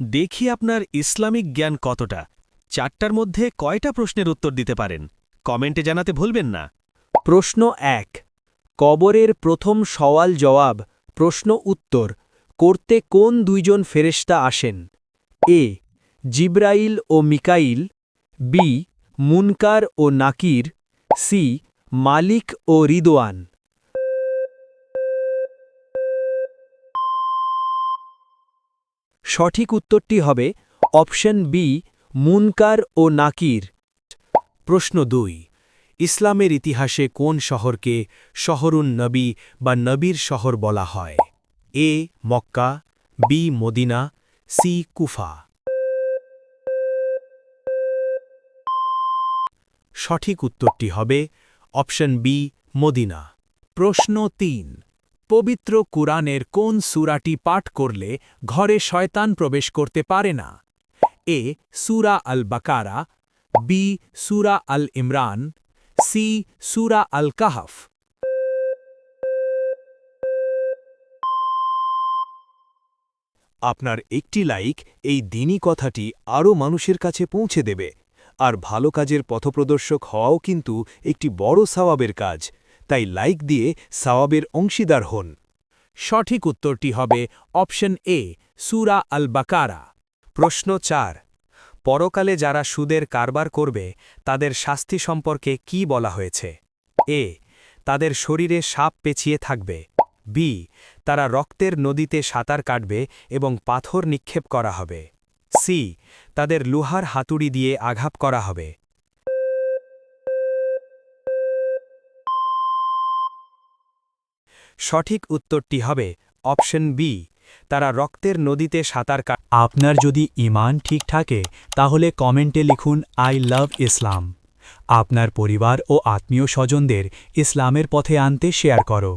দেখি আপনার ইসলামিক জ্ঞান কতটা। চারটার মধ্যে কয়টা প্রশ্নের উত্তর দিতে পারেন? কমেন্টে জানাতে ভুলবেন না। প্রশ্ন এক, কবরের প্রথম সওয়াল জবাব, প্রশ্ন উত্তর, করতে কোন দুইজন ফেরেশতা আসেন? এ, জিব্রাইল ও মিকাইল, বি, মুনকার ও নাকির, সি, মালিক ও রিদওয়ান। সঠিক উত্তরটি হবে অপশন বি, মুনকার ও নাকির। প্রশ্ন দুই, ইসলামের ইতিহাসে কোন শহরকে শহরুন নবী বা নবীর শহর বলা হয়? A, Mecca, B, Medina, C, Kufa. সঠিক উত্তরটি হবে অপশন বি, মদিনা। প্রশ্ন তিন পবিত্র কুরআনের কোন সূরাটি পাঠ করলে ঘরে শয়তান প্রবেশ করতে পারে না? এ, সুরা আল বাকারা বি, সুরা আল ইমরান সি, সুরা আল কাহাফ আপনার একটি লাইক এই দিনই কথাটি আরও মানুষের কাছে পৌঁছে দেবে। আর ভালো কাজের পথপ্রদর্শক হওয়াও কিন্তু একটি বড় সাওয়াবের কাজ। তাই লাইক দিয়ে সাওয়াবের অংশীদার হন। সঠিক উত্তরটি হবে অপশন এ, সুরা আল বাকারা প্রশ্ন চার, পরকালে যারা সুদের কারবার করবে, তাদের শাস্তি সম্পর্কে কি বলা হয়েছে? এ, তাদের শরীরে সাপ পেঁচিয়ে থাকবে। বি, তারা রক্তের নদীতে সাঁতার কাটবে এবং পাথর নিক্ষেপ করা হবে। সি, তাদের লোহার হাতুড়ি দিয়ে আঘাত করা হবে। সঠিক উত্তরটি হবে অপশন বি তারা রক্তের নদীতে সাঁতার কাট আপনার যদি ইমান ঠিক থাকে, তাহলে কমেন্টে লিখুন আই লাভ ইসলাম আপনার পরিবার ও আত্মীয় স্বজনদের ইসলামের পথে আনতে শেয়ার করো।